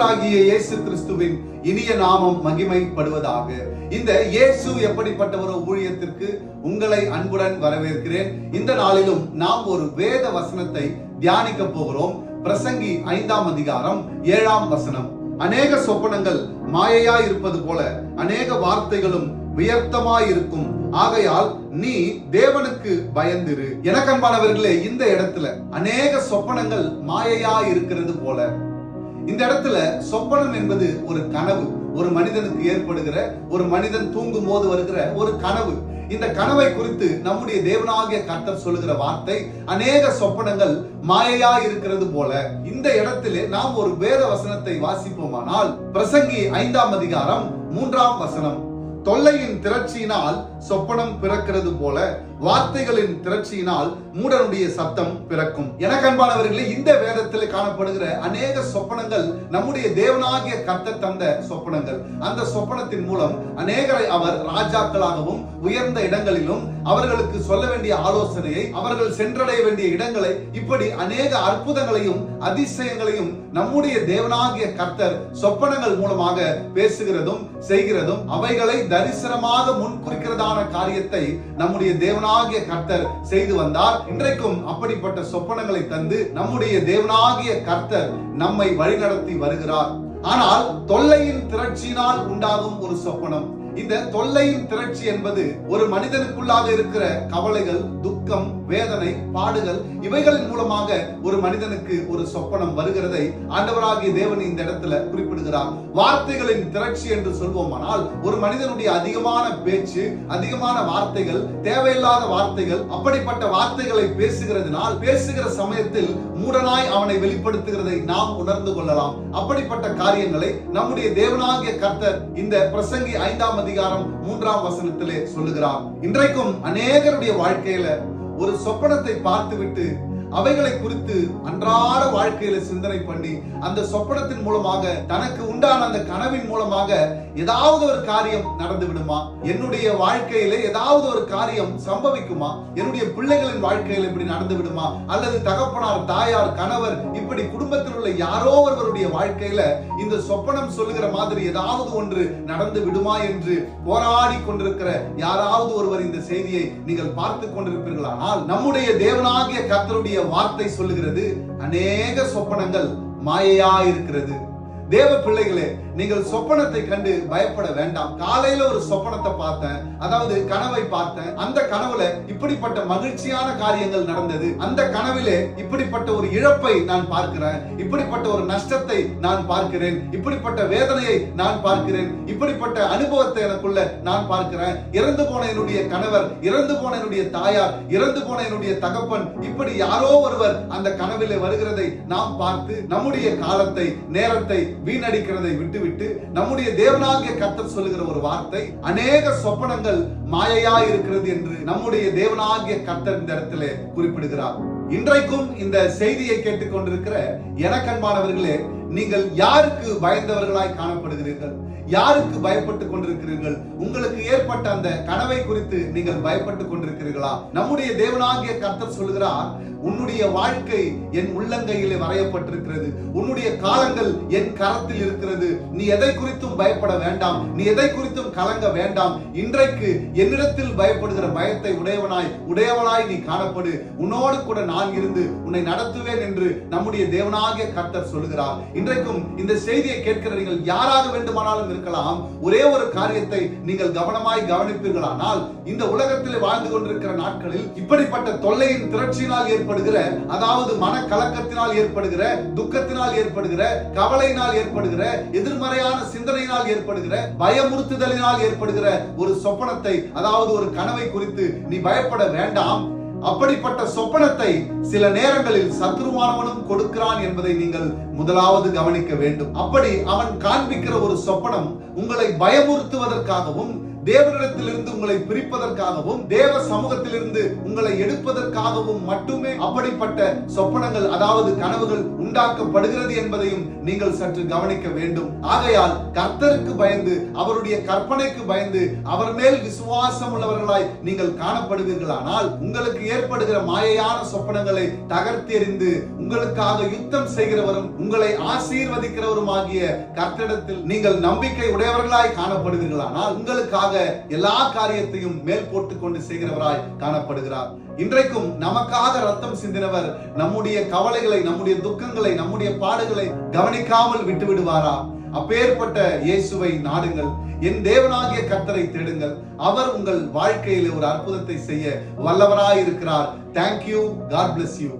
ஆண்டவராகிய இயேசு கிறிஸ்துவின் இனிய நாமம் மகிமைப்படுவதாக. இந்த இயேசு எப்படிப்பட்ட ஒரு ஊழியத்திற்கு உங்களை அன்புடன் வரவேற்கிறேன். இந்த நாளிலும் நாம் ஒரு வேத வசனத்தை தியானிக்க போகிறோம். பிரசங்கி ஐந்தாம் அதிகாரம் ஏழாம் வசனம். அநேக சொப்பனங்கள் மாயையா இருப்பது போல அநேக வார்த்தைகளும் வியர்த்தமாயிருக்கும் ஆகையால் நீ தேவனுக்கு பயந்திரு. எனக்கன்பானவர்களே இந்த இடத்துல அநேக சொப்பனங்கள் மாயையா இருக்கிறது போல இந்த இடத்துல சொப்பனம் என்பது ஒரு கனவு. ஒரு மனிதனுக்கு ஏற்படுகிற ஒரு மனிதன் தூங்கும் போது வருகிற ஒரு கனவு. இந்த கனவை குறித்து நம்முடைய தேவனாகிய கர்த்தர் சொல்லுகிற வார்த்தை அநேக சொப்பனங்கள் மாயையா இருக்கிறது போல இந்த இடத்திலே நாம் ஒரு வேத வசனத்தை வாசிப்போமானால் பிரசங்கி ஐந்தாம் அதிகாரம் மூன்றாம் வசனம். தொல்லையின் திரட்சியினால் சொப்பனம் பிறக்கிறது போல வார்த்தைகளின் திரட்சியினால் மூடனுடைய சத்தம் பிறக்கும். என கண்பானவர்களே இந்த வேதத்தில் காணப்படுகிற அநேக சொப்பனங்கள் நம்முடைய தேவனாகிய கத்த தந்த சொப்பனங்கள். அந்த சொப்பனத்தின் மூலம் அநேகரை அவர் ராஜாக்களாகவும் உயர்ந்த இடங்களிலும் அவர்களுக்கு சொல்ல வேண்டிய ஆலோசனையை அவர்கள் சென்றடைய வேண்டிய இடங்களை இப்படி அநேக அற்புதங்களையும் அதிசயங்களையும் நம்முடைய தேவனாகிய கர்த்தர் சொப்பனங்கள் மூலமாக பேசுகிறதும் செய்கிறதும் அவைகளை தரிசனமாக முன்குறிக்கிறதான காரியத்தை நம்முடைய தேவனாகிய கர்த்தர் செய்து வந்தார். இன்றைக்கும் அப்படிப்பட்ட சொப்பனங்களை தந்து நம்முடைய தேவனாகிய கர்த்தர் நம்மை வழிநடத்தி வருகிறார். ஆனால் தொல்லையின் திரட்சியினால் உண்டாகும் ஒரு சொப்பனம். இந்த தொல்லையின் திரட்சி என்பது ஒரு மனிதனுக்குள்ளாக இருக்கிற கவலைகள் துக்கம் வேதனை பாடுகள் இவைகளின் மூலமாக ஒரு மனிதனுக்கு ஒரு சொப்பனம் வருகிறதை ஆண்டவராகிய தேவன் இந்த இடத்துல குறிப்பிடுகிறார். வார்த்தைகளின் திரட்சி என்று சொல்வோமானால் ஒரு மனிதனுடைய அதிகமான பேச்சு அதிகமான வார்த்தைகள் தேவையில்லாத வார்த்தைகள் அப்படிப்பட்ட வார்த்தைகளை பேசுகிறதுனால் பேசுகிற சமயத்தில் மூடனாய் அவனை வெளிப்படுத்துகிறதை நாம் உணர்ந்து கொள்ளலாம். அப்படிப்பட்ட காரியங்களை நம்முடைய தேவனாகிய கர்த்தர் இந்த பிரசங்கி ஐந்தாம் அதிகாரம் மூன்றாம் வசனத்திலே சொல்லுகிறார். இன்றைக்கும் அநேகருடைய வாழ்க்கையில ஒரு சொப்பனத்தை பார்த்துவிட்டு அவைகளை குறித்து அன்றாட வாழ்க்கையில சிந்தனை பண்ணி அந்த சொப்பனத்தின் மூலமாக தனக்கு உண்டான அந்த கனவின் மூலமாக ஏதாவது ஒரு காரியம் நடந்து விடுமா? என்னுடைய வாழ்க்கையில ஏதாவது ஒரு காரியம் சம்பவிக்குமா? என்னுடைய பிள்ளைகளின் வாழ்க்கையில இப்படி நடந்து விடுமா? அல்லது தகப்பனார் தாயார் கணவர் இப்படி குடும்பத்தில் உள்ள யாரோ ஒருவருடைய வாழ்க்கையில இந்த சொப்பனம் சொல்லுகிற மாதிரி ஏதாவது ஒன்று நடந்து விடுமா என்று போராடி கொண்டிருக்கிற யாராவது ஒருவர் இந்த செய்தியை நீங்கள் பார்த்து கொண்டிருப்பீர்களானால் நம்முடைய தேவனாகிய கத்தருடைய வார்த்தை சொல்லுகிறது. அநேக சொப்பனங்கள் மாயையா இருக்கிறது தேவ பிள்ளைகளே நீங்கள் சொப்பனத்தை கண்டு பயப்பட வேண்டாம். காலையில ஒரு சொப்பனத்தை பார்த்தேன் அதாவது கனவை பார்த்தேன். அந்த கனவுல இப்படிப்பட்ட மகிழ்ச்சியான காரியங்கள் நடந்தது. அந்த கனவிலே இப்படிப்பட்ட ஒரு இழப்பை நான் பார்க்கிறேன். இப்படிப்பட்ட ஒரு நஷ்டத்தை நான் பார்க்கிறேன். இப்படிப்பட்ட வேதனையை நான் பார்க்கிறேன். இப்படிப்பட்ட அனுபவத்தை எனக்குள்ள நான் பார்க்கிறேன். இறந்து போன என்னுடைய கணவர் இறந்து போன என்னுடைய தாயார் இறந்து போன என்னுடைய தகப்பன் இப்படி யாரோ ஒருவர் அந்த கனவிலே வருகிறதை நாம் பார்த்து நம்முடைய காலத்தை நேரத்தை வீணடிக்கிறதை விட்டுவிட்டு நம்முடைய தேவனாகிய கத்தர் சொல்லுகிற ஒரு வார்த்தை அநேக சொப்பனங்கள் மாயையா இருக்கிறது என்று நம்முடைய தேவனாகிய கத்தர் இந்த இடத்துல குறிப்பிடுகிறார். இன்றைக்கும் இந்த செய்தியை கேட்டுக்கொண்டிருக்கிற எனக்கன்பானவர்களே நீங்கள் யாருக்கு பயந்தவர்களாய் காணப்படுகிறீர்கள்? யாருக்கு பயப்பட்டு கொண்டிருக்கிறீர்கள்? உங்களுக்கு ஏற்பட்ட அந்த கனவை குறித்து நீங்கள் பயப்பட்டு கொண்டிருக்கிறீர்களா? நம்முடைய தேவனாகிய கர்த்தர் சொல்கிறார் உன்னுடைய வாழ்க்கை என் உள்ளங்கையிலே வரையப்பட்டிருக்கிறது. உன்னுடைய காலங்கள் என் கரத்தில் இருக்கிறது. நீ எதை குறித்தும் பயப்பட வேண்டாம். நீ எதை குறித்தும் கலங்க வேண்டாம். இன்றைக்கு என்னிடத்தில் பயப்படுகிற பயத்தை உடையவனாய் உடையவனாய் நீ காணப்படு. உன்னோடு கூட நான் இருந்து உன்னை நடத்துவேன் என்று நம்முடைய தேவனாகிய கர்த்தர் சொல்லுகிறார். இன்றைக்கும் இந்த செய்தியை கேட்கிற நீங்கள் யாராக வேண்டுமானாலும் இருக்கலாம். ஒரே ஒரு காரியத்தை நீங்கள் கவனமாய் கவனிப்பீர்களானால் இந்த உலகத்தில் வாழ்ந்து கொண்டிருக்கிற நாட்களில் இப்படிப்பட்ட தொல்லையின் திரட்சியினால் ஏற்படுகிற அதாவது மனக்கலக்கத்தினால் ஏற்படுகிற துக்கத்தினால் ஏற்படுகிற கவலையினால் ஏற்படுகிற எதிர்மறையான சிந்தனையினால் ஏற்படுகிற பயமுறுத்துதலினால் ஏற்படுகிற ஒரு சொப்பனத்தை அதாவது ஒரு கனவை குறித்து நீ பயப்பட வேண்டாம். அப்படிப்பட்ட சொப்பனத்தை சில நேரங்களில் சத்ருவானவனும் கொடுக்கிறான் என்பதை நீங்கள் முதலாவது கவனிக்க வேண்டும். அப்படி அவன் காண்பிக்கிற ஒரு சொப்பனம் உங்களை பயமுறுத்துவதற்காகவும் தேவனிடத்திலிருந்து உங்களை பிரிப்பதற்காகவும் தேவ சமூகத்திலிருந்து உங்களை எடுப்பதற்காகவும் மட்டுமே அப்படிப்பட்ட சொப்பனங்கள் அதாவது கனவுகள் உண்டாக்கப்படுகிறது என்பதையும் நீங்கள் சற்று கவனிக்க வேண்டும். ஆகையால் கர்த்தருக்கு பயந்து அவருடைய கற்பனைக்கு பயந்து அவர் மேல் விசுவாசம் உள்ளவர்களாய் நீங்கள் காணப்படுவீர்களானால் உங்களுக்கு ஏற்படுகிற மாயையான சொப்பனங்களை தகர்த்தெறிந்து உங்களுக்காக யுத்தம் செய்கிறவரும் உங்களை ஆசீர்வதிக்கிறவரும் ஆகிய கர்த்தரிடத்தில் நீங்கள் நம்பிக்கை உடையவர்களாய் காணப்படுவீர்களானால் உங்களுக்காக எல்லா காரியத்தையும் மேல் போட்டு கொண்டு செய்கிறவராய் காணப்படுகிறார். இன்றைக்கும் நமக்காக ரத்தம் சிந்தினவர் நம்முடைய கவலைகளை நம்முடைய துக்கங்களை நம்முடைய பாடுகளை கவனிக்காமல் விட்டு விடுவாரா அப்பேற்பட்ட இயேசுவை நாடுங்கள். என் தேவனாகிய கத்தரை தேடுங்கள். அவர் உங்கள் வாழ்க்கையில் ஒரு அற்புதத்தை செய்ய வல்லவராய் இருக்கிறார் தேங்க்யூ காட் பிளஸ் யூ